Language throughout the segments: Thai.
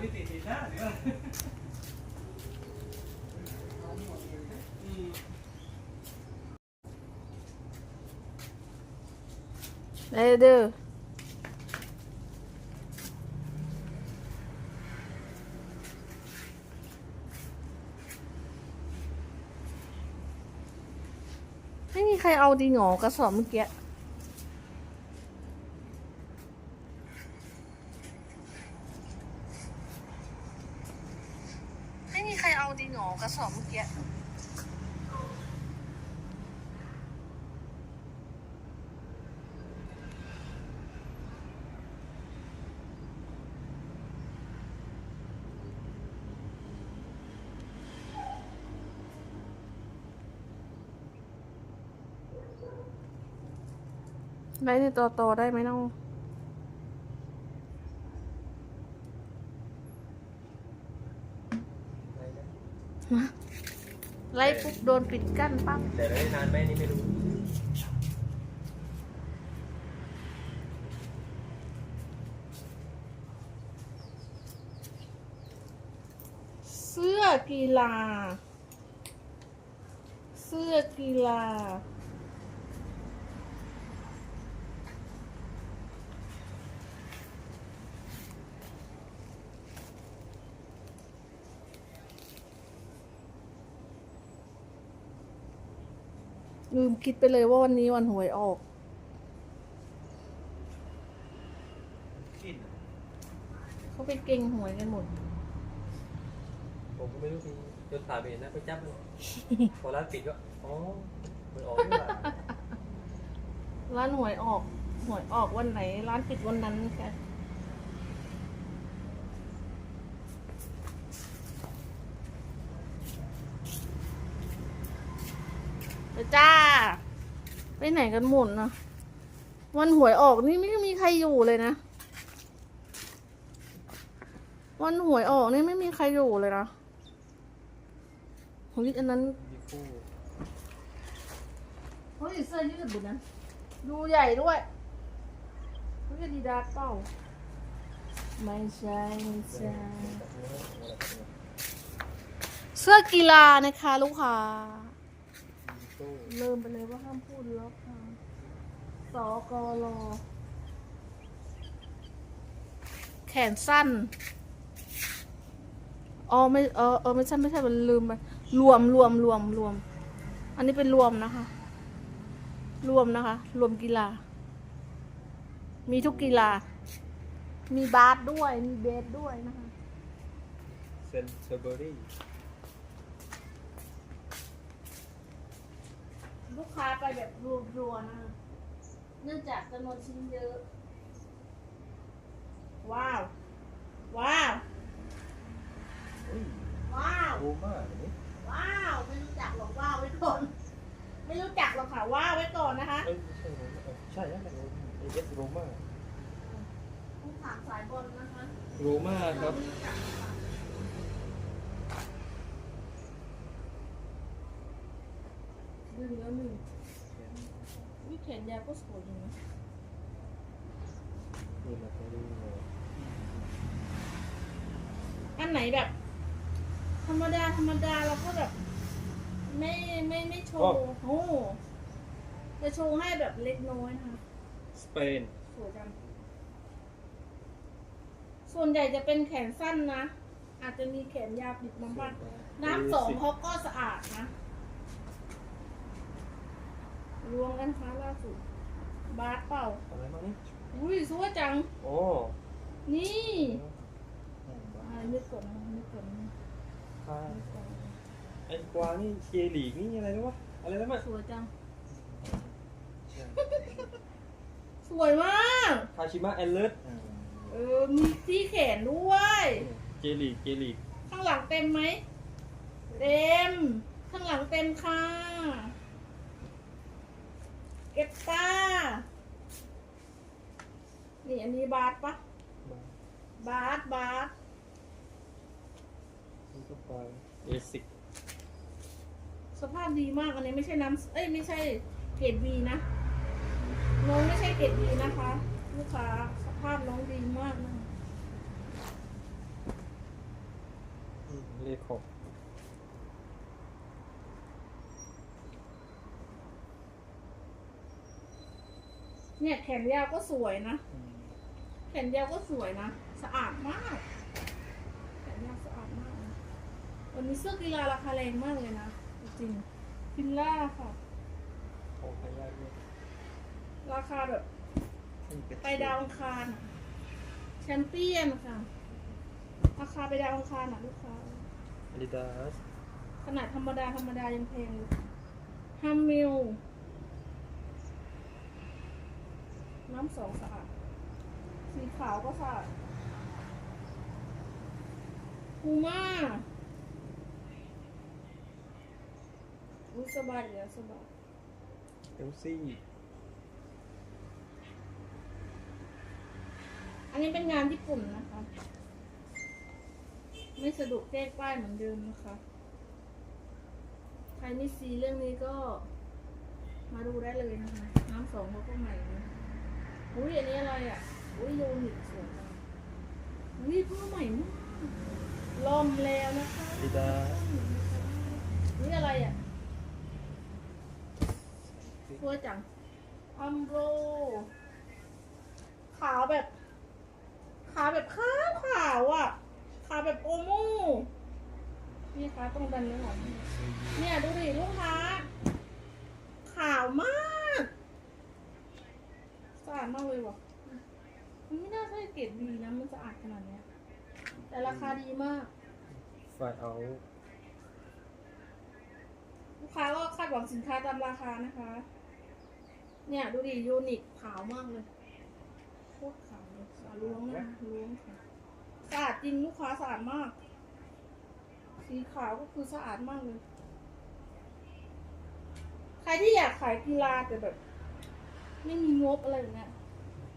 พี่ติดติดหน้าเดี๋ยวอืมได้เด้อไม่มีใครเอาจริงเหรอกระสอบเมื่อกี้ ไม่มีใครเอาจริงเหรอกระสอบเมื่อกี้ ไลฟ์ในตัวโตได้ไหมน้องไลฟ์ปุ๊บโดนปิดกั้นปั๊บแต่ได้นานไหมนี่ไม่รู้เสื้อกีฬา เสื้อกีฬา ลืมคิดไปเลยว่าวันนี้วันหวยออก กินเขาไปเก่งหวยกันหมด ผมก็ไม่รู้ทีจนผ่านไปเห็นนะไปจับเลยพอร้านปิดก็ อ๋อมันออกนี่หว่าร้านหวยออก หวยออกวันไหน ร้านปิดวันนั้นค่ะไปจ้า ไปไหนกันหมดนะวันหวยออกนี่ไม่มีใครอยู่เลยนะ วันหวยออกนี่ไม่มีใครอยู่เลยนะเฮ้ยอันนั้นเฮ้ยเสื้อยืดบุญนะดูใหญ่ด้วยเฮ้ยดีดาเก้าไม่ใช่ไม่ใช่เสื้อกีฬานะคะ ลูกค้า คู่เริ่มไปเลยว่าห้ามพูดแล้วค่ะสกรแขนสั้น อ๋อไม่เออเออไม่ใช่ไม่ใช่มันลืมไปรวมรวมรวมรวม อันนี้เป็นรวมนะคะ รวมนะคะ รวมกีฬา มีทุกกีฬา มีบาสด้วย มีเบสด้วยนะคะ เซนเซอร์เบอรี่ ลูกค้าไปแบบรัวๆนะคะเนื่องจากจำนวนชิ้นเยอะ ว้าว ว้าวว้าวโรม่าเนี่ยว้าว ไม่รู้จักหรอกว้าวไว้ก่อน ไม่รู้จักหรอกค่ะว้าวไว้ก่อนนะคะ เอ้ยใช่โรม่าใช่นะเอเอสโรม่าผู้ถามสายบอลนะคะ โรม่าครับดึ งแล้วหนึ่งวิแขนยาวก็สวยอยู่นะนี่มาไปดูอันไหนแบบ ธรรมดาธรรมดาเราก็แบบ ไม่ไม่ไม่โชว์โอ้จะโชว์ให้แบบเล็กน้อยนะคะสเปนสวยจังส่วนใหญ่จะเป็นแขนสั้นนะ อาจจะมีแขนยาวปิดมาบ้างน้ำสองเขาก็สะอาดนะ รวมกันคะล่าสุด บาสเปล่า อะไรบ้างนี่อุ้ยสวยจัง โอ้นี่อ่านึกก่อนนะนึกก่อนนะค่ะนึกก่อนนะไอ้กวางนี่เจลีกนี่อะไรนะวะ อะไรนะมั้งสวยจัง สวยมาก คาชิมะแอนเลิร์เออ มีที่แขนด้วย เจลีกเจลีก ข้างหลังเต็มไหม เต็ม ข้างหลังเต็มค่ะ เก็บตา นี่อันนี้บาสปะมาบาสบาสนี่ก็ไปเอซิกสภาพดีมากอันนี้ไม่ใช่น้ำเอ้ยไม่ใช่เกรดวีนะ น้องไม่ใช่เกรดวีนะคะ ลูกค้าสภาพน้องดีมากนะเอคอบ เนี่ยแขนยาวก็สวยนะ แขนยาวก็สวยนะ สะอาดมาก แขนยาวสะอาดมากนะวันนี้เสื้อกีฬาราคาแรงมากเลยนะ จริงๆฟิลล่าค่ะ โอ้พยาด้วยราคาแบบไปดาวอังคารอะแชมเปี้ยนค่ะ ราคาไปดาวอังคารอะลูกค้าอาดิดาสขนาดธรรมดาธรรมดายังแพงเลยฮัมมิล น้ำสองสะอาด สีขาวก็สะอาดพูม่าอุ้ยสบายเลยอะสบายเอลซี่ อันนี้เป็นงานญี่ปุ่นนะคะ ไม่สะดวกแก้ป้ายเหมือนเดิมนะคะ ใครไม่ซีเรื่องนี้ก็มาดูได้เลยนะคะ น้ำสองเขาก็ใหม่นะ อุ้ยอันนี้อะไรอะ อุ้ยโยนิกสวยจังอุ้ยผ้าใหม่มากลอมแล้วนะคะอาดิดาสนี่อะไรอะสวยจังอัมโบรขาวแบบ ขาวแบบขาวขาวอะ ขาวแบบโอโม่นี่คะต้องดันเนื้อหอมเนี่ยดูดิลูกค้าขาวมากสะ อาดมากเลยว่ะมันไม่น่าใช่เกรดดีนะ มันสะอาดขนาดเนี้ย แต่ราคาดีมาก ไฟเอาลูกค้าก็คาดหวังสินค้าตามราคานะคะ เนี่ยดูดิยูนิคขาวมากเลยโคตรขาวเลยสาล้วงนะล้วงค่ะสะอาดจริงลูกค้าสะอาดมาก สีขาวก็คือสะอาดมากเลย ใครที่อยากขายกีฬาแต่แบบ ไม่มีงบอะไรแบบเนี้ย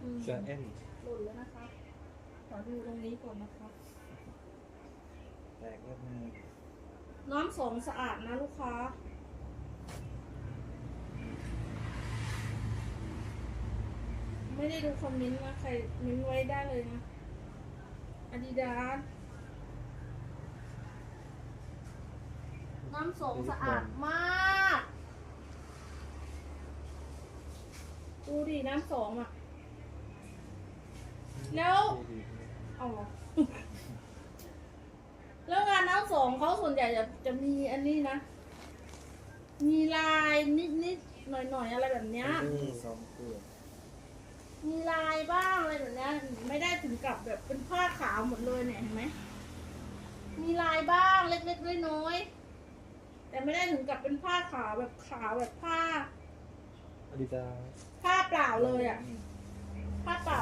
อืมจาแอนหล่นแล้วนะคะขอดูตรงนี้ก่อนนะคะแตกแล้วมาน้ำสองสะอาดนะลูกค้า ไม่ได้ดูคอมเมนต์นะใครเม้นต์ไว้ได้เลยนะอาดิดาสน้ำสองสะอาดมาก ดูดิน้ำสองอะ แล้ว เอาเหรอ แล้วงานน้ำสองเขาส่วนใหญ่จะจะมีอันนี้นะ มีลายนิดนิดๆหน่อยหน่อยๆอะไรแบบเนี้ยนี่สองตัวมีลายบ้างอะไรแบบเนี้ยไม่ได้ถึงกับแบบเป็นผ้าขาวหมดเลยเนี่ยเห็นไหมมีลายบ้างเล็กๆน้อยๆแต่ไม่ได้ถึงกับเป็นผ้าขาวแบบขาวแบบผ้าอาดิดาส ผ้าเปล่าเลยอะผ้าเปล่า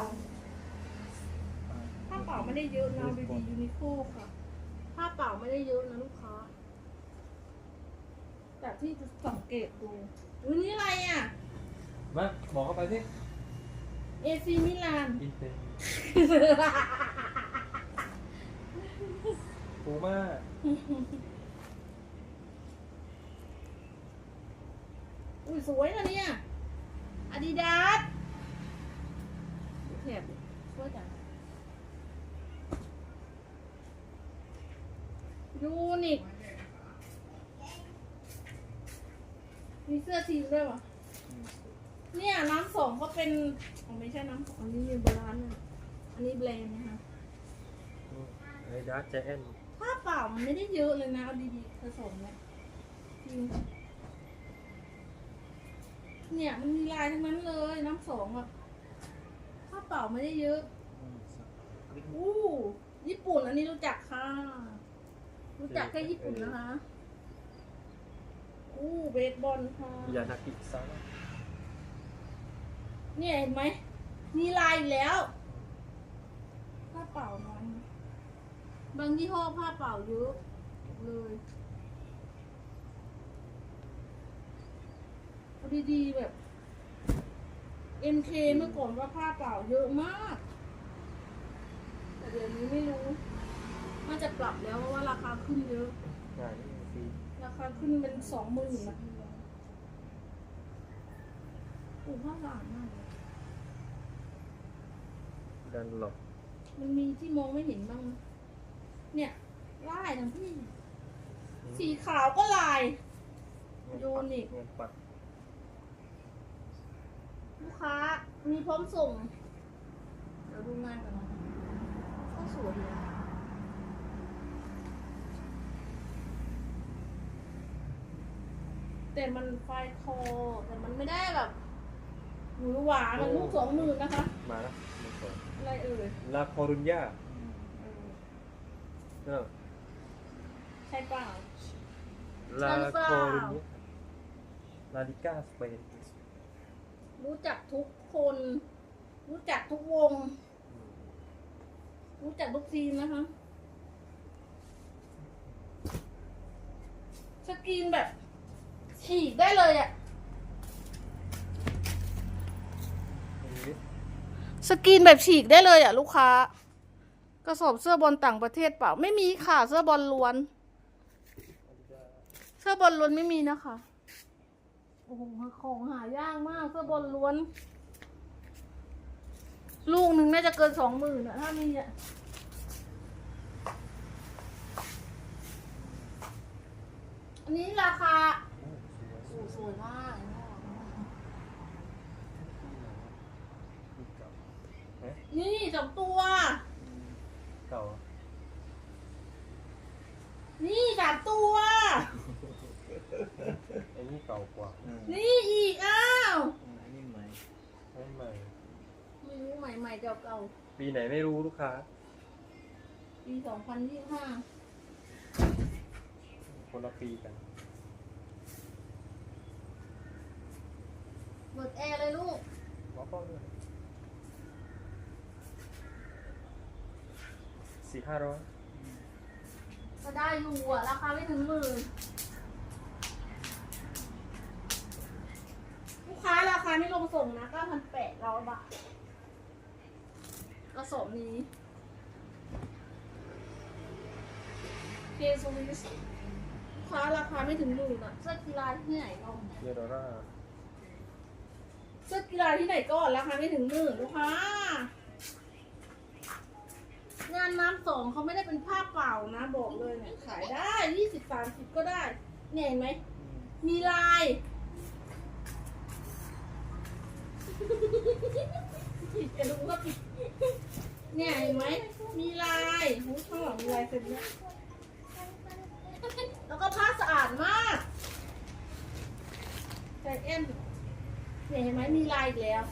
ผ้าเปล่าไม่ได้เยอะนะบีบียูนิโคค่ะผ้าเปล่าไม่ได้เยอะนะลูกค้าจากที่สังเกตดูอุ้ยนี่อะไรอะมาบอกเข้าไปสิเอซีมิลานอินเตอร์ปูม่าอุ้ยสวยนะเนี่ย อาดิดาสแถบสวยจังยูนิคมีเสื้อทีมด้วยวะเนี่ยน้ำสองก็เป็นอ๋อไม่ใช่น้ำสองอันนี้มีโบราณนะอันนี้แบรนด์นะคะอาดิดาสจาแอนผ้าเปล่ามันไม่ได้เยอะเลยนะเอาดีๆผสมเนี่ยจริง เนี่ยมันมีลายทั้งนั้นเลยน้ำสองอะผ้าเปล่าไม่ได้เยอะอู้ญี่ปุ่นอันนี้รู้จักค่ะ รู้จักแค่ญี่ปุ่นนะคะ อู้เบสบอลค่ะยานากิซังเนี่ยเห็นไหมมีลายอีกแล้วผ้าเปล่าน้อยนะบางยี่ห้อผ้าเปล่าเยอะเลยเอา ดีๆแบบ MK เมื่อก่อนว่าผ้าเปล่าเยอะมาก แต่เดี๋ยวนี้ไม่รู้น่าจะปรับแล้วเพราะว่าราคาขึ้นเยอะงานนี่ฟรีราคาขึ้นเป็นสองหมื่นนะโอ้ผ้าสะอาดมากเลยดันหลอกมันมีที่มองไม่เห็นบ้างไหมเนี่ยไล่ทั้งที่ สีขาวก็ลาย โยนอีก เงินปัด ลูกค้ามีพร้อมส่ง เดี๋ยวดูงานก่อนนะก็สวยเลยแต่มันไฟคอ แต่มันไม่ได้แบบหรูหวามันลูกสองหมื่นนะคะ มาแล้วมันสวยอะไรเอ่ยลาคอรุญญาเออเออใช่เปล่า ลาใช่หรือเปล่าคอรุญญาลาดิก้าสเปน รู้จักทุกคน รู้จักทุกวง รู้จักทุกทีมนะคะ สกรีนแบบ ฉีกได้เลยอะสกรีนแบบฉีกได้เลยอะลูกค้ากระสอบเสื้อบอลต่างประเทศเปล่า ไม่มีค่ะ เสื้อบอลล้วน เสื้อบอลล้วนไม่มีนะคะ โอ้โหของหายากมากเสื้อบอลล้วน ลูกหนึ่งน่าจะเกินสองหมื่นอะถ้ามีอะอันนี้ราคาโอ้สวยมากนี่สองตัว เก่า นี่สามตัวอั นนี้เก่ากว่านี่อีกอ้าวอันนี้ใหม่อันนี้ใหม่ ไม่รู้ใหม่ใหม่เก่าเก่าปีไหนไม่รู้ลูกค้าๆปีสองพันยี่ห้าคนละปีกันเปิดแอร์เลยลูกว้าวป้องด้วยสี่ห้าร้อยก็ได้อยู่อะราคาไม่ถึงหมื่น ไม่ลงส่งนะเก้าพันแปดร้อยบาทกระสอบนี้เคสวิสลูกค้าราคาไม่ถึงหมื่นอะเสื้อกีฬาที่ไหนก็เยอดอลลาร์เสื้อกีฬาที่ไหนก่อนราคาไม่ถึงหมื่นลูกค้างานน้ำสองเขาไม่ได้เป็นผ้าเปล่านะบอกเลยเนี่ยขายได้ยี่สิบสามสิบก็ได้เนี่ยเห็นไหมมีลายผิด จะรู้ว่าผิดเนี่ยเห็นไหมมีลายหูข้างหลังมีลายเซ็นเนี่ยแล้วก็ผ้าสะอาดมากใจเอ็มเนี่ยเห็นไหมมีลายอีกแล้ว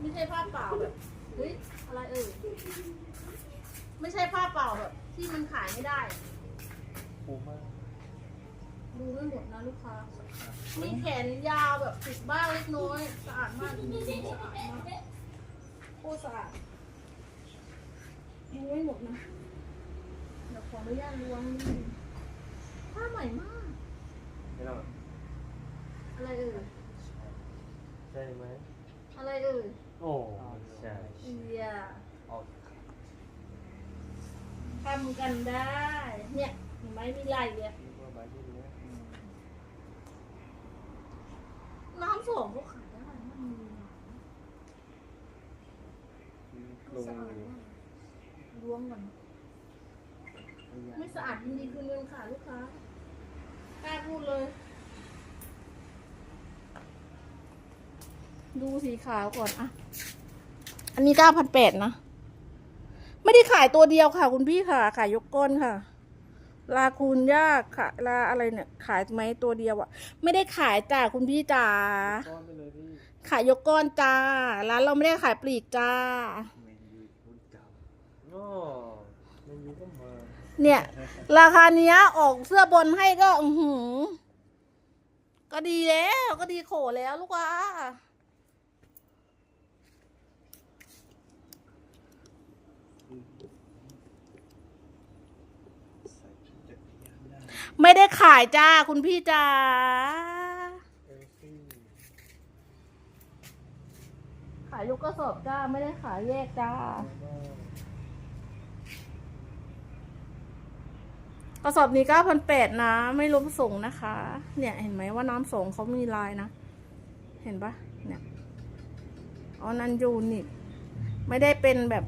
ไม่ใช่ผ้าเปล่าแบบเฮ้ยอะไรเอ่ยไม่ใช่ผ้าเปล่าแบบที่มันขายไม่ได้ ปูมาก ดูไม่หมดนะลูกค้า มีแขนยาวแบบติดบ้างเล็กน้อย สะอาดมากจริงๆสะอาดมากโคตรสะอาดดูไม่หมดนะ เดี๋ยวขออนุญาตล้วงนิดนึงผ้าใหม่มาก ไม่ต้องอะไรเอ่ย ใช่ไหมอะไรเอ่ยโอ้ใช่เอียออกทำกันได้ เนี่ยเห็นไหมมีลายเลย นี่ว่าใบที่เนี้ย น้ำสองก็ขายได้มันมีลงสะอาดมากล้วงก่อนไม่สะอาดยินดีคืนเงินค่ะลูกค้ากล้าพูดเลย ดูสีขาวก่อนอะอันนี้เก้าพันแปดนะ ไม่ได้ขายตัวเดียวค่ะ คุณพี่ค่ะ ขายยกก้อนค่ะ ลาคูนยากค่ะ ลาอะไรเนี่ย ขายไหมตัวเดียวอะไม่ได้ขายจ้าคุณพี่จ๋าก้อนไปเลยพี่ขายยกก้อนจ้าร้านเราไม่ได้ขายปลีกจ้าแมนยูรุ่นเก่าอ๋อมันยูก็มาเนี่ย ราคาเนี้ยออกเสื้อบอลให้ก็อือหือ ก็ดีแล้วก็ดีโขแล้วลูกค้า ใส่จักรยาน ได้ไม่ได้ขายจ้าคุณพี่จ้าเอลซี่ขายยกกระสอบจ้า ไม่ได้ขายแยกจ้ากระสอบนี้เก้าพันแปดนะ ไม่รวมส่งนะคะ เนี่ยเห็นไหมว่าน้ำส่งเขามีลายนะ เห็นปะเนี่ยอ๋อนันยูนิตไม่ได้เป็นแบบ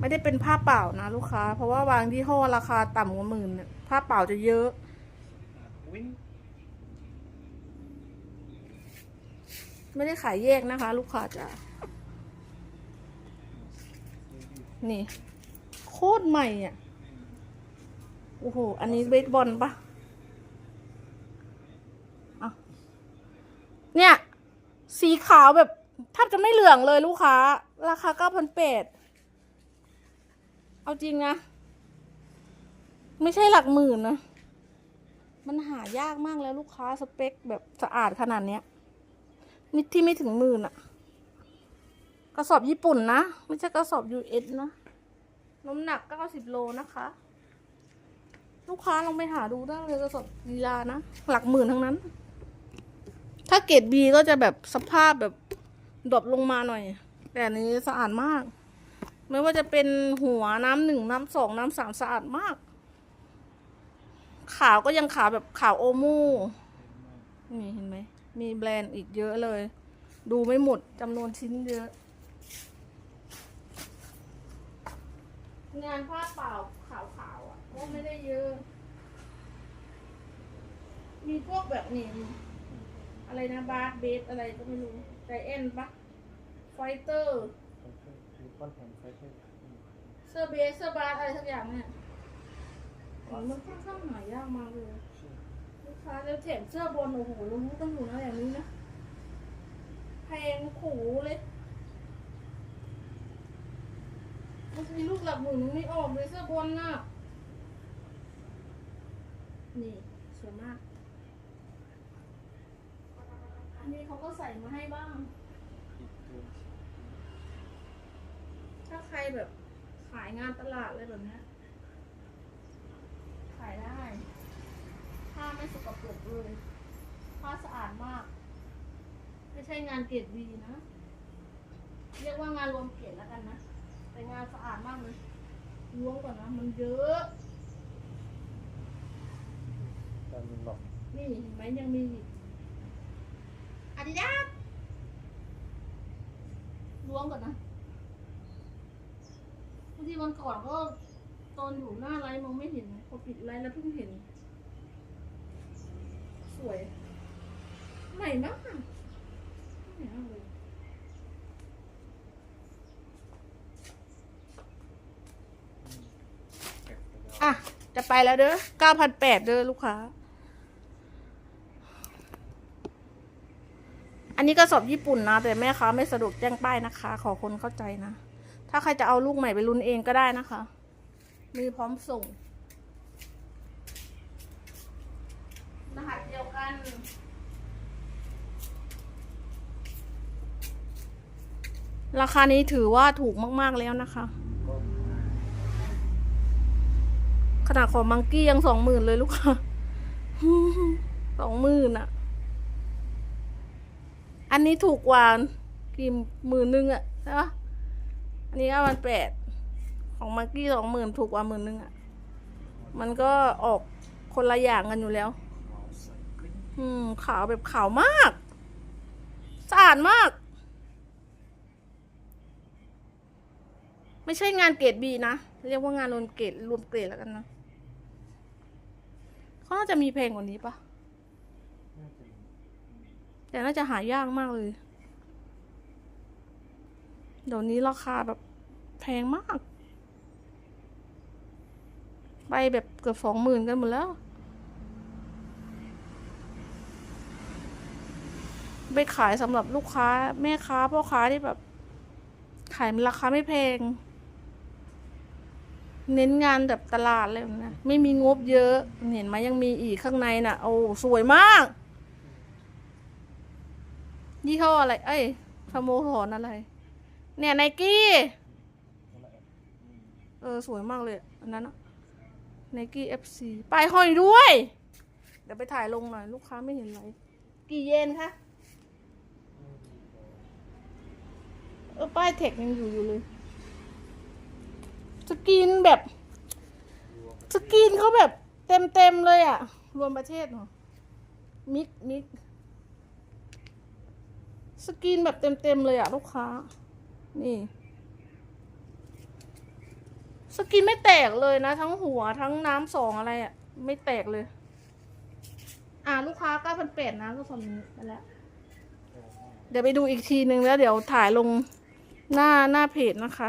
ไม่ได้เป็นผ้าเปล่านะลูกค้า เพราะว่าบางที่ห้อราคาต่ำกว่าหมื่นเนี่ย ผ้าเปล่าจะเยอะวิ่งไม่ได้ขายแยกนะคะ ลูกค้าจะนี่ โคตรใหม่อะ โอ้โห อันนี้เบสบอลปะอะเนี่ย สีขาวแบบแทบจะไม่เหลืองเลยลูกค้า ราคาเก้าพันแปดเอาจริงนะ ไม่ใช่หลักหมื่นนะ มันหายากมากแล้วลูกค้าสเปคแบบสะอาดขนาดเนี้ยนี่ที่ไม่ถึงหมื่นอะกระสอบญี่ปุ่นนะ ไม่ใช่กระสอบ US นะ น้ำหนัก90โลนะคะ ลูกค้าลองไปหาดูได้เลยกระสอบลีลานะ หลักหมื่นทั้งนั้น ถ้าเกรด B ก็จะแบบสภาพแบบดรอปลงมาหน่อย แต่อันนี้สะอาดมาก ไม่ว่าจะเป็นหัวน้ำหนึ่งน้ำสองน้ำสามสะอาดมาก ขาวก็ยังขาวแบบขาวโอมูนี่เห็นไหม มีแบรนด์อีกเยอะเลย ดูไม่หมดจำนวนชิ้นเยอะ งานผ้าเปล่าขาวๆอะก็ไม่ได้เยอะ มีพวกแบบนี้ อะไรนะบาร์เบสอะไรก็ไม่รู้ใจเอ็นปะไฟเตอร์คือก้อนแผ่นไฟเตอร์เสื้อเบสเสื้อบาสอะไรทั้งอย่างเนี่ย มันค่อนข้างหายากมากเลยลูกค้าแล้วแถมเสื้อบอลโอ้โหเรารู้ต้องอยู่นะอย่างนี้นะแพงขู่เลยบางทีลูกหลักหมื่นยังไม่ออกเลยเสื้อบอลน่ะนี่สวยมาก อันนี้เขาก็ใส่มาให้บ้าง ถ้าใครแบบขายงานตลาดอะไรแบบนี้ายได้ ผ้าไม่สกปรกเลย ผ้าสะอาดมาก ไม่ใช่งานเกรดดีนะ เรียกว่างานรวมเกรดแล้วกันนะ แต่งานสะอาดมากเลยล้วงก่อนนะ มันเยอะการยิงหลอกนี่เห็นไหมยังมีอาดิดาสล้วงก่อนนะบางทีวันก่อนก็ ตอนอยู่หน้าไลฟ์มองไม่เห็นพอปิดไลฟ์แล้วเพิ่งเห็น สวย ใหม่มากใหม่มากเลยแกะอะ จะไปแล้วเด้อเก้าพันแปดเด้อลูกค้า อันนี้ก็สอบญี่ปุ่นนะ แต่แม่ค้าไม่สะดวกแจ้งป้ายนะคะ ขอคนเข้าใจนะ ถ้าใครจะเอาลูกใหม่ไปลุ้นเองก็ได้นะคะ มีพร้อมส่ง รหัสเดียวกัน ราคานี้ถือว่าถูกมาก ๆ แล้วนะคะก็ขนาดของมังกี้ยังสองหมื่นเลยลูกค้าสองหมื่นอะอันนี้ถูกกว่ากี่หมื่นนึงอะใช่ปะอันนี้ก็มันแปด ของมังกี้สองหมื่นถูกกว่าหมื่นนึงอะมันก็ออกคนละอย่างกันอยู่แล้ว อืมขาวแบบขาวมาก สะอาดมาก ไม่ใช่งานเกรดบีนะ เรียกว่างานรวมเกรดรวมเกรดแล้วกันนะเขาน่าจะมีเพลงกว่านี้ปะแต่น่าจะหายากมากเลย เดี๋ยวนี้ราคาแบบแพงมาก ไปแบบเกือบสองหมื่นกันหมดแล้ว ไปขายสำหรับลูกค้า แม่ค้าพ่อค้าที่แบบ ขายราคาไม่แพง เน้นงานแบบตลาดเลยนะ ไม่มีงบเยอะ เห็นไหมยังมีอีกข้างในน่ะ โอ้สวยมาก ยี่ห้ออะไร เอ้ยสโมสรอะไร เนี่ยไนกี้นั่นแหละอืมเออ สวยมากเลย อันนั้นอะ ไนกี้เอฟซีป้ายห้อยด้วย เดี๋ยวไปถ่ายลงหน่อย ลูกค้าไม่เห็นไรกี่เยนคะเออป้ายเทคยังอยู่อยู่เลย สกรีนแบบ สกรีนเขาแบบเต็มเต็มๆเลยอะรวมประเทศเหรอ มิกมิกสกรีนแบบเต็มเต็มๆเลยอะลูกค้า นี่ สกินไม่แตกเลยนะ ทั้งหัวทั้งน้ำสองอะไรอะ่ะ ไม่แตกเลย อ่าลูกค้าเก้าพันแปดนะก็สมนี้ไปแล้ว เดี๋ยวไปดูอีกทีนึงแล้ว เดี๋ยวถ่ายลงหน้าหน้าเพจนะคะ